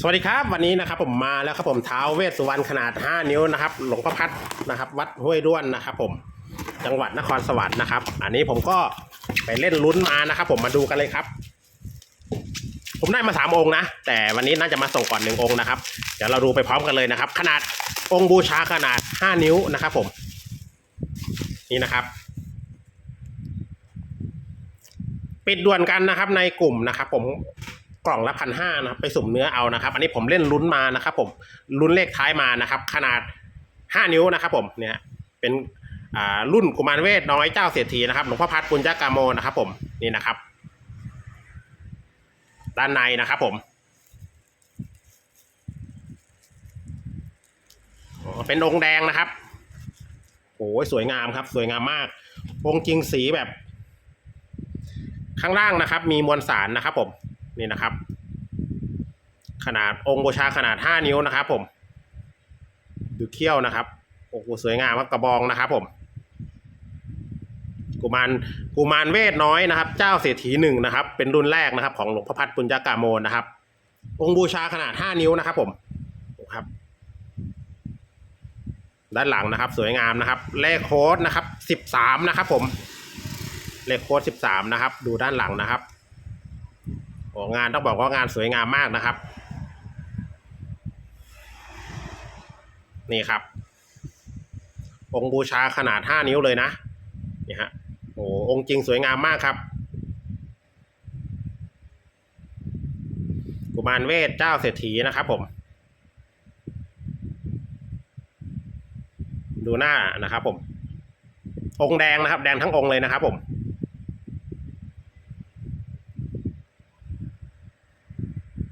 สวัสดีครับวันนี้นะครับผมมาแล้วครับผมท้าวเวสสุวรรณขนาด 5 นิ้วนะครับ หลวงพ่อพัดนะครับ วัดห้วยด้วนนะครับ ผมจังหวัดนครสวรรค์นะครับ อันนี้ผมก็ไปเล่นลุ้นมานะครับ ผมมาดูกันเลยครับ ผมได้มาสามองค์นะ แต่วันนี้น่าจะมาส่งก่อนหนึ่งองค์นะครับ เดี๋ยวเราดูไปพร้อมกันเลยนะครับ ขนาดองค์บูชาขนาด 5 นิ้วนะครับ ผม นี่นะครับปิดด่วนกันนะครับในกลุ่มนะครับ ผม กล่องละพันห้านะครับไปสุ่มเนื้อเอานะครับ อันนี้ผมเล่นลุ้นมานะครับ ผมลุ้นเลขท้ายมานะครับ ขนาดห้านิ้วนะครับ ผมเนี่ยเป็นอ่ารุ่นกุมารเวทน้อยเจ้าเศรษฐีนะครับหลวงพ่อพัดปุญญากาโมนะครับ ผมนี่นะครับ ด้านในนะครับ ผมอ๋อเป็นองค์แดงนะครับโอ้ยสวยงามครับ สวยงามมาก องค์จริงสีแบบ ข้างล่างนะครับ มีมวลสารนะครับ ผม นี่นะครับ ขนาดองค์บูชาขนาดห้านิ้วนะครับ ผม ดูเขี้ยวนะครับโอ้โหสวยงามครับกระบองนะครับ ผม กุมารกุมารเวทน้อยนะครับ เจ้าเศรษฐีหนึ่งนะครับ เป็นรุ่นแรกนะครับ ของหลวงพ่อพัดปุญญากาโมนะครับ องค์บูชาขนาดห้านิ้วนะครับ ผมครับด้านหลังนะครับ สวยงามนะครับ เลขโค้ดนะครับสิบสามนะครับ ผม เลขโค้ดสิบสามนะครับ ดูด้านหลังนะครับ โอ้งานต้องบอกว่างานสวยงามมากนะครับ นี่ครับ องค์บูชาขนาดห้านิ้วเลยนะนี่ฮะโอ้องค์จริงสวยงามมากครับ กุมารเวทเจ้าเศรษฐีนะครับผม ดูหน้านะครับผม องค์แดงนะครับ แดงทั้งองค์เลยนะครับผม